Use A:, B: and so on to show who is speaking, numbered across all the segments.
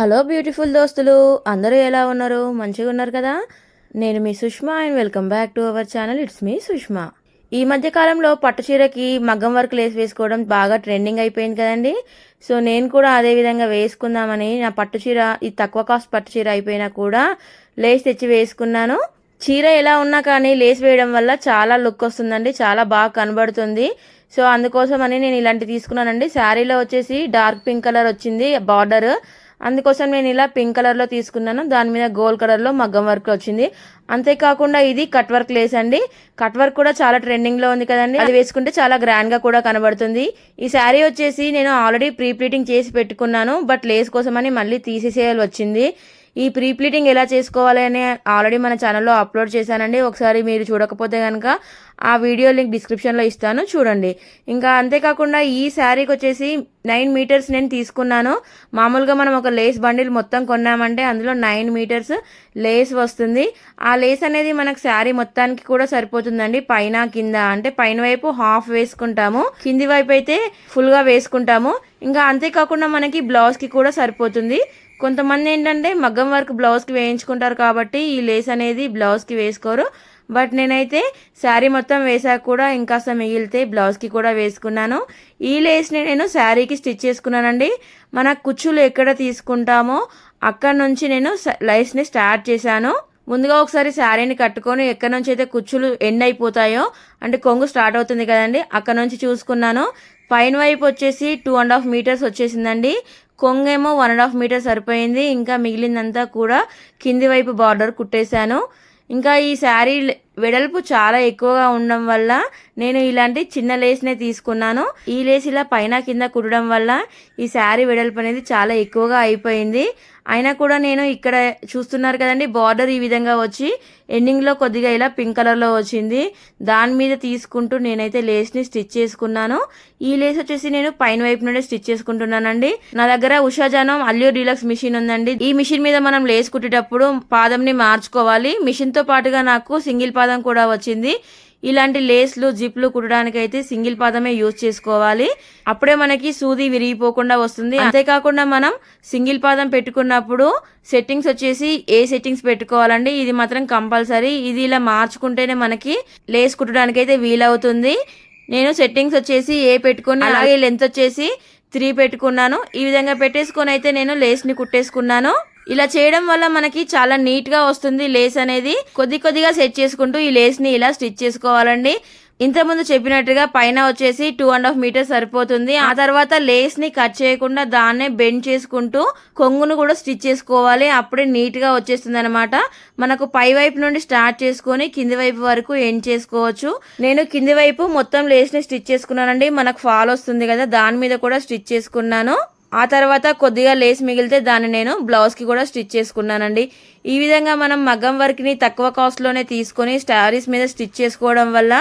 A: Hello beautiful దోస్తులు అందరూ ఎలా ఉన్నారు? మంచిగా ఉన్నారు కదా? నేను మీ Sushma and welcome back to our channel. It's me Sushma. ఈ మధ్య కాలంలో పట్టు చీరకి మగ్గం వర్క్ లేస్ వేసుకోవడం బాగా ట్రెండింగ్ అయిపోయింది కదండి. సో నేను కూడా అదే విధంగా వేసుకుందామని నా పట్టు చీర ఈ తక్కువ కాస్ట్ పట్టు చీర అయిపోయినా కూడా లేస్ తెచ్చి వేసుకున్నాను. చీర ఎలా ఉన్నా కానీ లేస్ వేయడం వల్ల చాలా లుక్ వస్తుందండి చాలా బాగా కనబడుతుంది. సో అందుకోసం అని నేను ఇలాంటి తీసుకున్నానండి. శారీలో వచ్చేసి డార్క్ పింక్ కలర్ వచ్చింది బార్డర్ అందుకోసం నేను ఇలా పింక్ కలర్లో తీసుకున్నాను. దాని మీద గోల్డ్ కలర్లో మగ్గం వర్క్ వచ్చింది. అంతేకాకుండా ఇది కట్ వర్క్ లేస్ అండి. కట్ వర్క్ కూడా చాలా ట్రెండింగ్లో ఉంది కదండి. అది వేసుకుంటే చాలా గ్రాండ్గా కూడా కనబడుతుంది. ఈ శారీ వచ్చేసి నేను ఆల్రెడీ ప్రీ ప్లీటింగ్ చేసి పెట్టుకున్నాను. బట్ లేస్ కోసమని మళ్ళీ తీసేసేయాలి వచ్చింది. ఈ ప్రీ ప్లీటింగ్ ఎలా చేసుకోవాలి అని ఆల్రెడీ మన ఛానల్లో అప్లోడ్ చేశానండి. ఒకసారి మీరు చూడకపోతే కనుక ఆ వీడియో లింక్ డిస్క్రిప్షన్లో ఇస్తాను చూడండి. ఇంకా అంతేకాకుండా ఈ శారీకి వచ్చేసి నైన్ మీటర్స్ నేను తీసుకున్నాను. మామూలుగా మనం ఒక లేస్ బండిల్ మొత్తం కొన్నామంటే అందులో నైన్ మీటర్స్ లేస్ వస్తుంది. ఆ లేస్ అనేది మనకు శారీ మొత్తానికి కూడా సరిపోతుందండి. పైన కింద అంటే పైన వైపు హాఫ్ వేసుకుంటాము. కింది వైపు అయితే ఫుల్గా వేసుకుంటాము. ఇంకా అంతేకాకుండా మనకి బ్లౌజ్కి కూడా సరిపోతుంది. కొంతమంది ఏంటంటే మగ్గం వర్క్ బ్లౌజ్కి వేయించుకుంటారు కాబట్టి ఈ లేస్ అనేది బ్లౌజ్కి వేసుకోరు. బట్ నేనైతే శారీ మొత్తం వేసాక కూడా ఇంకాస్త మిగిలితే బ్లౌజ్కి కూడా వేసుకున్నాను. ఈ లేస్ని నేను శారీకి స్టిచ్ చేసుకున్నానండి. మన కుచ్చులు ఎక్కడ తీసుకుంటామో అక్కడ నుంచి నేను లైస్ని స్టార్ట్ చేశాను. ముందుగా ఒకసారి శారీని కట్టుకొని ఎక్కడి నుంచి అయితే కుచ్చులు ఎండ్ అయిపోతాయో అంటే కొంగు స్టార్ట్ అవుతుంది కదండి అక్కడ నుంచి చూసుకున్నాను. పైన వైపు వచ్చేసి టూ అండ్ హాఫ్ మీటర్స్ వచ్చేసిందండి. కొంగేమో వన్ అండ్ హాఫ్ మీటర్ సరిపోయింది. ఇంకా మిగిలిందంతా కూడా కింది వైపు బార్డర్ కుట్టేశాను. ఇంకా ఈ శారీ వెడల్పు చాలా ఎక్కువగా ఉండడం వల్ల నేను ఇలాంటి చిన్న లేస్నే తీసుకున్నాను. ఈ లేస్ ఇలా పైన కింద కుట్టడం వల్ల ఈ శారీ వెడల్పు అనేది చాలా ఎక్కువగా అయిపోయింది. అయినా కూడా నేను ఇక్కడ చూస్తున్నారు కదండి బార్డర్ ఈ విధంగా వచ్చి ఎండింగ్లో కొద్దిగా ఇలా పింక్ కలర్లో వచ్చింది. దాని మీద తీసుకుంటూ నేనైతే లేస్ని స్టిచ్ చేసుకున్నాను. ఈ లేస్ వచ్చేసి నేను పైన వైపు నుండి స్టిచ్ చేసుకుంటున్నానండి. నా దగ్గర ఉషాజానం అల్యూ డీలక్స్ మిషన్ ఉందండి. ఈ మిషన్ మీద మనం లేస్ కుట్టేటప్పుడు పాదంని మార్చుకోవాలి. మిషన్తో పాటుగా నాకు సింగిల్ పాదం పాదం కూడా వచ్చింది. ఇలాంటి లేస్లు జిప్లు కుట్టడానికి అయితే సింగిల్ పాదమే యూజ్ చేసుకోవాలి. అప్పుడే మనకి సూది విరిగిపోకుండా వస్తుంది. అంతేకాకుండా మనం సింగిల్ పాదం పెట్టుకున్నప్పుడు సెట్టింగ్స్ వచ్చేసి ఏ సెట్టింగ్స్ పెట్టుకోవాలండి? ఇది మాత్రం కంపల్సరీ. ఇది ఇలా మార్చుకుంటేనే మనకి లేస్ కుట్టడానికి అయితే వీలవుతుంది. నేను సెట్టింగ్స్ వచ్చేసి ఏ పెట్టుకుని అలాగే లెంత్ వచ్చేసి త్రీ పెట్టుకున్నాను. ఈ విధంగా పెట్టేసుకొని అయితే నేను లేస్ని కుట్టేసుకున్నాను. ఇలా చేయడం వల్ల మనకి చాలా నీట్గా వస్తుంది లేస్ అనేది. కొద్ది కొద్దిగా సెట్ చేసుకుంటూ ఈ లేస్ని ఇలా స్టిచ్ చేసుకోవాలండి. ఇంతకుముందు చెప్పినట్టుగా పైన వచ్చేసి టూ అండ్ హాఫ్ మీటర్ సరిపోతుంది. ఆ తర్వాత లేస్ని కట్ చేయకుండా దాన్నే బెండ్ చేసుకుంటూ కొంగును కూడా స్టిచ్ చేసుకోవాలి. అప్పుడే నీట్గా వచ్చేస్తుంది అనమాట మనకు పై వైపు నుండి స్టార్ట్ చేసుకొని కింది వైపు వరకు ఎండ్ చేసుకోవచ్చు. నేను కింది వైపు మొత్తం లేస్ని స్టిచ్ చేసుకున్నానండి. మనకు ఫాల్ వస్తుంది కదా దాని మీద కూడా స్టిచ్ చేసుకున్నాను. ఆ తర్వాత కొద్దిగా లేస్ మిగిలితే దాన్ని నేను బ్లౌజ్కి కూడా స్టిచ్ చేసుకున్నానండి. ఈ విధంగా మనం మగ్గం వర్క్ని తక్కువ కాస్ట్లోనే తీసుకొని స్టారీస్ మీద స్టిచ్ చేసుకోవడం వల్ల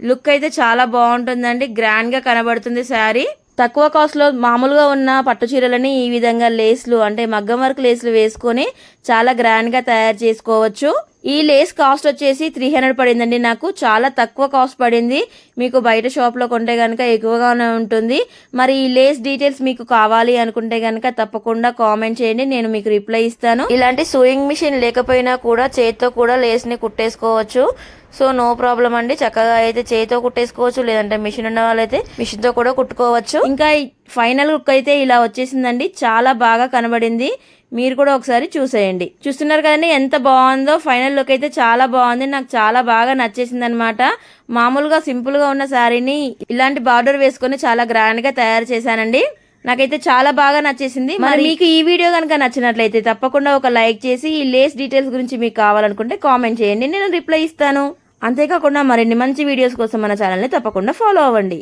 A: లుక్ అయితే చాలా బాగుంటుందండి. గ్రాండ్గా కనబడుతుంది శారీ తక్కువ కాస్ట్లో మామూలుగా ఉన్న పట్టు చీరలని ఈ విధంగా లేస్లు అంటే మగ్గం వర్క్ లేస్లు వేసుకొని చాలా గ్రాండ్గా తయారు చేసుకోవచ్చు. ఈ లేస్ కాస్ట్ వచ్చేసి త్రీ హండ్రెడ్ పడిందండి. నాకు చాలా తక్కువ కాస్ట్ పడింది. మీకు బయట షాప్లో కొంటే కనుక ఎక్కువగానే ఉంటుంది. మరి ఈ లేస్ డీటెయిల్స్ మీకు కావాలి అనుకుంటే కనుక తప్పకుండా కామెంట్ చేయండి. నేను మీకు రిప్లై ఇస్తాను. ఇలాంటి సూయింగ్ మిషన్ లేకపోయినా కూడా చేతితో కూడా లేస్ని కుట్టేసుకోవచ్చు. సో నో ప్రాబ్లం అండి. చక్కగా అయితే చేతితో కుట్టేసుకోవచ్చు లేదంటే మిషన్ ఉన్న వాళ్ళైతే మిషన్తో కూడా కుట్టుకోవచ్చు. ఇంకా ఫైనల్ లుక్ అయితే ఇలా వచ్చేసిందండి. చాలా బాగా కనబడింది. మీరు కూడా ఒకసారి చూసేయండి. చూస్తున్నారు కదండి ఎంత బాగుందో. ఫైనల్ లుక్ అయితే చాలా బాగుంది. నాకు చాలా బాగా నచ్చేసింది అనమాట మామూలుగా సింపుల్గా ఉన్న శారీని ఇలాంటి బార్డర్ వేసుకొని చాలా గ్రాండ్గా తయారు చేశానండి. నాకైతే చాలా బాగా నచ్చేసింది. మరి మీకు ఈ వీడియో కనుక నచ్చినట్లయితే తప్పకుండా ఒక లైక్ చేసి ఈ లేస్ డీటెయిల్స్ గురించి మీకు కావాలనుకుంటే కామెంట్ చేయండి. నేను రిప్లై ఇస్తాను. అంతేకాకుండా మరిన్ని మంచి వీడియోస్ కోసం మన ఛానల్ని తప్పకుండా ఫాలో అవ్వండి.